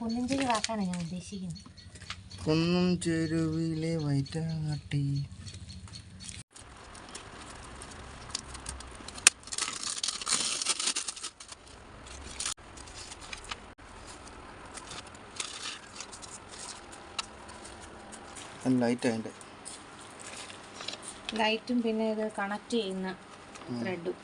കുന്നിൻ ഞാൻ ഉദ്ദേശിക്കുന്നത്. കുന്നും ചെരുവിലെ വൈറ്റാട്ടി ലൈറ്റ് അതിന്റെ. ലൈറ്റും പിന്നെ ഇത് കണക്ട് ചെയ്യുന്ന ത്രെഡും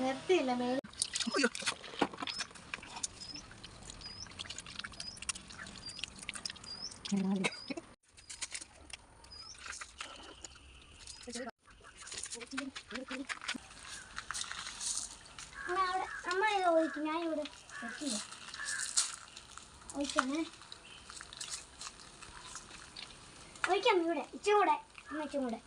നിർത്തിയില്ല മേൽ അമ്മ ഇത് ഒഴിക്കും? വെക്കില്ല ഒഴിക്കണേ ഒഴിക്കാം ഇവിടെ ഇച്ചും കൂടെ. ഇച്ചും കൂടെ.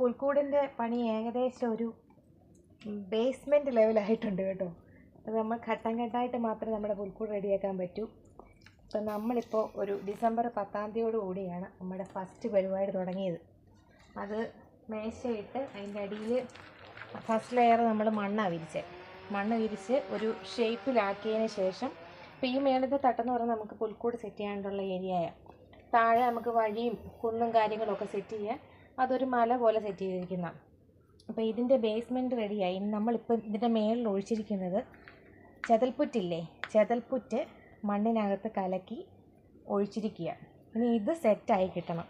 പുൽക്കൂടിന്റെ പണി ഏകദേശം ഒരു ബേസ്മെന്റ് ലെവലായിട്ടുണ്ട് കേട്ടോ. അത് നമ്മൾ ഘട്ടം ഘട്ടമായിട്ട് മാത്രമേ നമ്മുടെ പുൽക്കൂട് റെഡിയാക്കാൻ പറ്റൂ. ഇപ്പം നമ്മളിപ്പോൾ ഒരു ഡിസംബർ പത്താം തീയതിയോട് കൂടിയാണ് നമ്മുടെ ഫസ്റ്റ് പരിപാടി തുടങ്ങിയത്. അത് മേശയിട്ട് അതിന്റെ അടിയിൽ ഫസ്റ്റ് ലെയർ നമ്മൾ മണ്ണാണ് വിരിച്ചത് മണ്ണ് വിരിച്ച് ഒരു ഷേപ്പിലാക്കിയതിന് ശേഷം ഇപ്പോൾ ഈ മേളത്തെ തട്ടെന്ന് പറഞ്ഞാൽ നമുക്ക് പുൽക്കൂട് സെറ്റ് ചെയ്യാനുള്ള ഏരിയയാണ് താഴെ നമുക്ക് വഴിയും കുന്നും കാര്യങ്ങളൊക്കെ സെറ്റ് ചെയ്യാൻ അതൊരു മല പോലെ സെറ്റ് ചെയ്തിരിക്കുന്ന. അപ്പോൾ ഇതിന്റെ ബേസ്മെന്റ് റെഡിയായി നമ്മളിപ്പം ഇതിന്റെ മേളിൽ ഒഴിച്ചിരിക്കുന്നത് ചെതൽപ്പുറ്റില്ലേ ചെതൽപ്പുറ്റ് മണ്ണിനകത്ത് കലക്കി ഒഴിച്ചിരിക്കുക ഇനി ഇത് സെറ്റായി കിട്ടണം.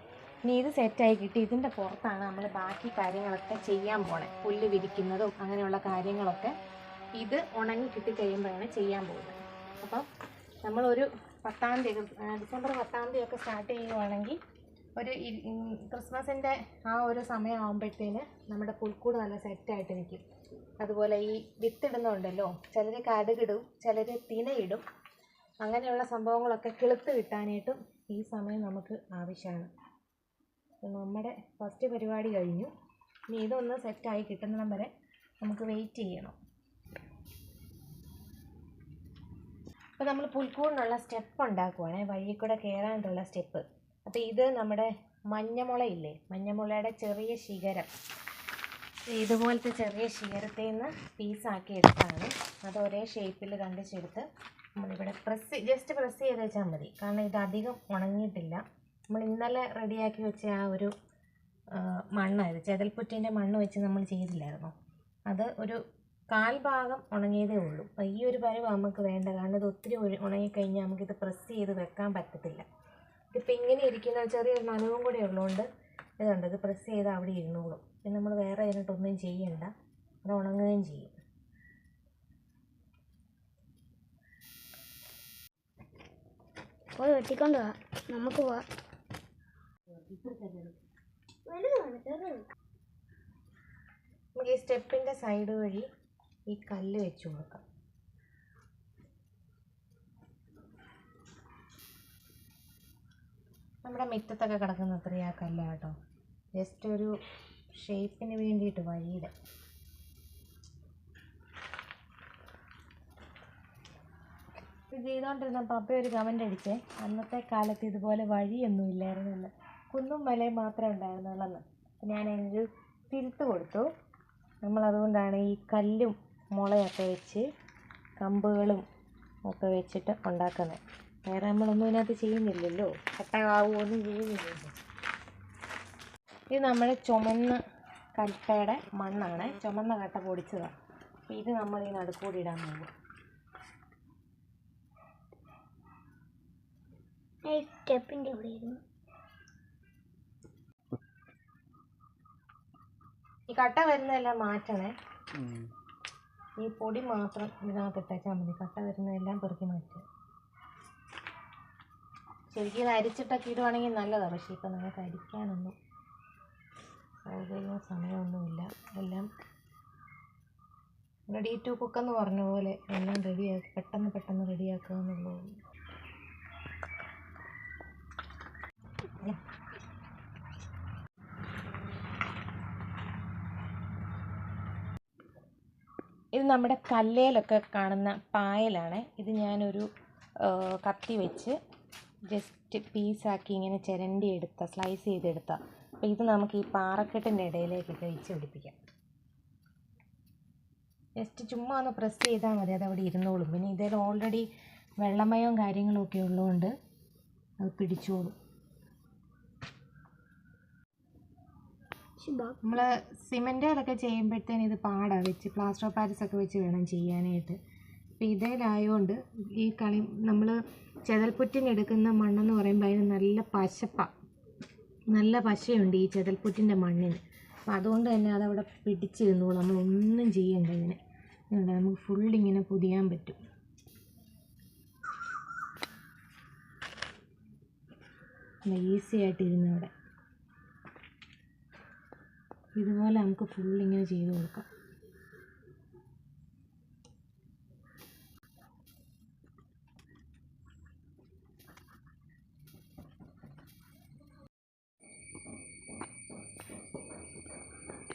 ഇനി ഇത് സെറ്റായി കിട്ടി. ഇതിന്റെ പുറത്താണ് നമ്മൾ ബാക്കി കാര്യങ്ങളൊക്കെ ചെയ്യാൻ പോണേ. പുല്ല് വിരിക്കുന്നതും അങ്ങനെയുള്ള കാര്യങ്ങളൊക്കെ ഇത് ഉണങ്ങി കിട്ടി കഴിയുമ്പോഴാണ് ചെയ്യാൻ പോകുന്നത്. അപ്പം നമ്മളൊരു പത്താം തീയതി ഡിസംബർ പത്താം തീയതി ഒക്കെ സ്റ്റാർട്ട് ചെയ്യുവാണെങ്കിൽ ഒരു ക്രിസ്മസിന്റെ ആ ഒരു സമയമാകുമ്പോഴത്തേന് നമ്മുടെ പുൽക്കൂട് നല്ല സെറ്റായിട്ട് നിൽക്കും. അതുപോലെ ഈ വിത്തിടുന്നുണ്ടല്ലോ ചിലർ കടുകിടും ചിലർ തിനയിടും. അങ്ങനെയുള്ള സംഭവങ്ങളൊക്കെ കിളുത്ത് കിട്ടാനായിട്ടും ഈ സമയം നമുക്ക് ആവശ്യമാണ്. അപ്പോൾ നമ്മുടെ ഫസ്റ്റ് പരിപാടി കഴിഞ്ഞു. ഇനി ഇതൊന്ന് സെറ്റായി കിട്ടുന്നിടം വരെ നമുക്ക് വെയിറ്റ് ചെയ്യണം. അപ്പോൾ നമ്മൾ പുൽക്കൂടിനുള്ള സ്റ്റെപ്പ് ഉണ്ടാക്കുവാണേ. വഴിയിൽ കൂടെ കയറാനുള്ള സ്റ്റെപ്പ് അപ്പോൾ ഇത് നമ്മുടെ മഞ്ഞമുളയില്ലേ? മഞ്ഞമുളയുടെ ചെറിയ ശിഖരം. ഇതുപോലത്തെ ചെറിയ ശിഖരത്തിൽ നിന്ന് പീസാക്കി എടുത്താണ്. അത് ഒരേ ഷേപ്പിൽ കണ്ടിച്ചെടുത്ത് നമ്മളിവിടെ പ്രസ് ജസ്റ്റ് പ്രസ് ചെയ്ത് വെച്ചാൽ മതി. കാരണം ഇത് അധികം ഉണങ്ങിയിട്ടില്ല. നമ്മൾ ഇന്നലെ റെഡിയാക്കി വെച്ച ആ ഒരു മണ്ണായത് ചെതൽപ്പുറ്റിന്റെ മണ്ണ് വെച്ച് നമ്മൾ ചെയ്തില്ലായിരുന്നു? അത് ഒരു കാൽ ഭാഗം ഉണങ്ങിയതേ ഉള്ളൂ. അപ്പോൾ ഈ ഒരു പരിവ് നമുക്ക് വേണ്ട. കാരണം ഇത് ഒത്തിരി ഉണ- ഉണങ്ങിക്കഴിഞ്ഞാൽ നമുക്കിത് പ്രസ് ചെയ്ത് വെക്കാൻ പറ്റത്തില്ല. ഇതിപ്പോൾ ഇങ്ങനെ ഇരിക്കുന്ന ചെറിയൊരു നനവും കൂടെ ഉള്ളതുകൊണ്ട് ഇതുണ്ട് ഇത് പ്രസ് ചെയ്ത് അവിടെ ഇരുന്നോളും. പിന്നെ നമ്മൾ വേറെ അതിനായിട്ടൊന്നും ചെയ്യണ്ട. അത് ഉണങ്ങുകയും ചെയ്യും. പോയി വെട്ടിക്കൊണ്ട് പോവാം നമുക്ക് പോവാ. നമുക്ക് ഈ സ്റ്റെപ്പിന്റെ സൈഡ് വഴി ഈ കല്ല് വെച്ച് കൊടുക്കാം. നമ്മുടെ മുറ്റത്തൊക്കെ കിടക്കുന്ന അത്രയും ആ കല്ല കേട്ടോ. ജസ്റ്റ് ഒരു ഷേപ്പിന് വേണ്ടിയിട്ട് വഴിയുടെ ഇത് ചെയ്തുകൊണ്ടിരുന്നപ്പോൾ അപ്പം ഒരു കമന്റ് അടിച്ചേ അന്നത്തെ കാലത്ത് ഇതുപോലെ വഴിയൊന്നും ഇല്ലായിരുന്നല്ലോ കുന്നും മലയും മാത്രമേ ഉണ്ടായിരുന്നുള്ളെന്ന്. ഞാൻ അതിനൊരു തിരുത്ത് കൊടുത്തു. നമ്മളതുകൊണ്ടാണ് ഈ കല്ലും മുളയൊക്കെ വെച്ച് കമ്പുകളും ഒക്കെ വെച്ചിട്ട് ഉണ്ടാക്കുന്നത്. വേറെ നമ്മളൊന്നും ഇതിനകത്ത് ചെയ്യുന്നില്ലല്ലോ. കട്ടകാവുകയൊന്നും ചെയ്യുന്നില്ലല്ലോ. ഇത് നമ്മുടെ ചുമന്ന കട്ടയുടെ മണ്ണാണ്. ചുമന്ന കട്ട പൊടിച്ചതാണ്. അപ്പോൾ ഇത് നമ്മൾ ഈ നടുക്കൂടി ഇടാൻ പോകും. സ്റ്റെപ്പിന്റെ അവിടെ കട്ട വരുന്നതെല്ലാം മാറ്റണേ. ഈ പൊടി മാത്രം ഇതിനകത്ത് ഇട്ടേച്ചാൽ മതി. കട്ട വരുന്നതെല്ലാം പെറുക്കി മാറ്റുക. ശരിക്കും ഇത് അരിച്ചിട്ടൊക്കെ ഇടുവാണെങ്കിൽ നല്ലതാണ് പക്ഷേ ഇപ്പം നമുക്ക് അരിക്കാനൊന്നും സൗകര്യവും സമയമൊന്നുമില്ല. എല്ലാം റെഡി ടു കുക്ക് എന്ന് പറഞ്ഞ പോലെ എല്ലാം റെഡിയാക്കി പെട്ടെന്ന് പെട്ടെന്ന് റെഡിയാക്കുക എന്നുള്ളൂ ഇത് നമ്മുടെ കല്ലേലൊക്കെ കാണുന്ന പായലാണ്. ഇത് ഞാനൊരു കത്തി വെച്ച് ജസ്റ്റ് പീസാക്കി ഇങ്ങനെ ചിരണ്ടി എടുത്ത സ്ലൈസ് ചെയ്തെടുത്ത. അപ്പോൾ ഇത് നമുക്ക് ഈ പാറക്കെട്ടിന്റെ ഇടയിലേക്ക് വെച്ച് പിടിപ്പിക്കാം. ജസ്റ്റ് ചുമ്മാ ഒന്ന് പ്രസ് ചെയ്താൽ മതി അത് അവിടെ ഇരുന്നോളും. പിന്നെ ഇതിൽ ഓൾറെഡി വെള്ളമയവും കാര്യങ്ങളും ഒക്കെ ഉള്ളതുകൊണ്ട് അത് പിടിച്ചോളും. നമ്മൾ സിമെന്റേലൊക്കെ ചെയ്യുമ്പോഴത്തേന് ഇത് പാടാണ് വെച്ച് പ്ലാസ്റ്റർ ഓഫ് പാരിസ് ഒക്കെ വെച്ച് വേണം ചെയ്യാനായിട്ട്. അപ്പോൾ ഇതിലായതുകൊണ്ട് ഈ കളി നമ്മൾ ചെതൽപ്പുറ്റിന് എടുക്കുന്ന മണ്ണെന്ന് പറയുമ്പോൾ അതിന് നല്ല പശപ്പ. നല്ല പശയുണ്ട് ഈ ചെതൽപ്പുറ്റിന്റെ മണ്ണിന്. അപ്പോൾ അതുകൊണ്ട് തന്നെ അതവിടെ പിടിച്ചിരുന്നോളൂ നമ്മളൊന്നും ചെയ്യണ്ട ഇതിനെ. നമുക്ക് ഫുൾ ഇങ്ങനെ പുതിയാൻ പറ്റും. ഈസി ആയിട്ടിരുന്നവിടെ ഇതുപോലെ നമുക്ക് ഫുൾ ഇങ്ങനെ ചെയ്ത് കൊടുക്കാം.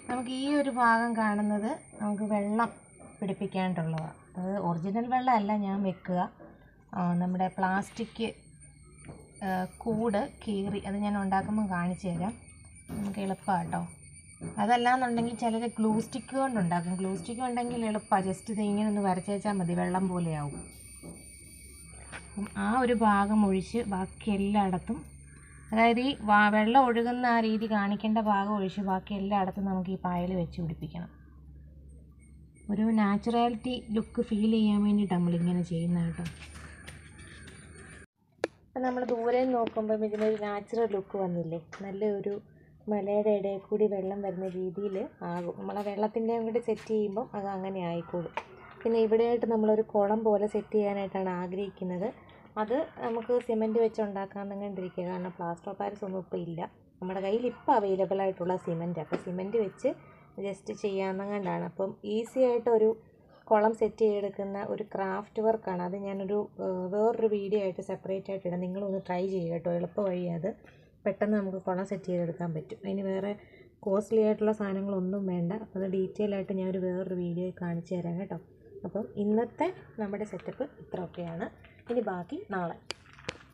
നമുക്ക് ഈ ഒരു ഭാഗം കാണുന്നത് നമുക്ക് വെള്ളം പിടിപ്പിക്കാനായിട്ടുള്ളതാണ് അത് ഒറിജിനൽ വെള്ളമല്ല ഞാൻ വെക്കുക. നമ്മുടെ പ്ലാസ്റ്റിക് കൂട് കീറി അത് ഞാൻ ഉണ്ടാക്കുമ്പോൾ കാണിച്ചു തരാം. നമുക്ക് എളുപ്പമാണ് കേട്ടോ അതല്ലാന്നുണ്ടെങ്കിൽ ചിലർ ഗ്ലൂ സ്റ്റിക്ക് കൊണ്ടുണ്ടാക്കും. ഗ്ലൂ സ്റ്റിക്ക് ഉണ്ടെങ്കിൽ എളുപ്പമാണ് ജസ്റ്റ് ഇങ്ങനെ ഒന്ന് വരച്ചേച്ചാൽ മതി. വെള്ളം പോലെയാവും. അപ്പം ആ ഒരു ഭാഗം ഒഴിച്ച് ബാക്കി എല്ലായിടത്തും അതായത് ഈ വെള്ളം ഒഴുകുന്ന ആ രീതി കാണിക്കേണ്ട ഭാഗം ഒഴിച്ച് ബാക്കി എല്ലായിടത്തും നമുക്ക് ഈ പായൽ വെച്ച് പിടിപ്പിക്കണം. ഒരു നാച്ചുറാലിറ്റി ലുക്ക് ഫീൽ ചെയ്യാൻ വേണ്ടിയിട്ട് നമ്മളിങ്ങനെ ചെയ്യുന്ന കേട്ടോ. അപ്പം നമ്മൾ ദൂരെ നോക്കുമ്പം ഇതിനൊരു നാച്ചുറൽ ലുക്ക് വന്നില്ലേ? നല്ലൊരു മലയുടെ ഇടയിൽ കൂടി വെള്ളം വരുന്ന രീതിയിൽ ആകും. നമ്മൾ ആ വെള്ളത്തിന്റെയും സെറ്റ് ചെയ്യുമ്പം അത് അങ്ങനെ ആയിക്കോളും. പിന്നെ ഇവിടെയായിട്ട് നമ്മളൊരു കുളം പോലെ സെറ്റ് ചെയ്യാനായിട്ടാണ് ആഗ്രഹിക്കുന്നത്. അത് നമുക്ക് സിമന്റ് വെച്ച് ഉണ്ടാക്കാമെന്നുകൊണ്ടിരിക്കുക കാരണം പ്ലാസ്റ്റർ ഓഫ് പാരിസ് ഒന്നും ഇപ്പോൾ ഇല്ല. നമ്മുടെ കയ്യിൽ ഇപ്പോൾ അവൈലബിൾ ആയിട്ടുള്ള സിമെന്റ് അപ്പോൾ സിമെന്റ് വെച്ച് ജസ്റ്റ് ചെയ്യാമെന്നുകൊണ്ടാണ് അപ്പം ഈസി ആയിട്ടൊരു കുളം സെറ്റ് ചെയ്തെടുക്കുന്ന ഒരു ക്രാഫ്റ്റ് വർക്കാണ് അത് ഞാനൊരു വേറൊരു വീഡിയോ ആയിട്ട് സെപ്പറേറ്റ് ആയിട്ട് ഇടാം. നിങ്ങളൊന്ന് ട്രൈ ചെയ്യുക കേട്ടോ. എളുപ്പ വഴി അത്. പെട്ടെന്ന് നമുക്ക് കുളം സെറ്റ് ചെയ്തെടുക്കാൻ പറ്റും. അതിന് വേറെ കോസ്റ്റ്ലി ആയിട്ടുള്ള സാധനങ്ങളൊന്നും വേണ്ട. അപ്പോൾ അത് ഡീറ്റെയിൽ ആയിട്ട് ഞാനൊരു വേറൊരു വീഡിയോ കാണിച്ചു തരാം കേട്ടോ. അപ്പം ഇന്നത്തെ നമ്മുടെ സെറ്റപ്പ് ഇത്രയൊക്കെയാണ്. ഇനി ബാക്കി നാളെ.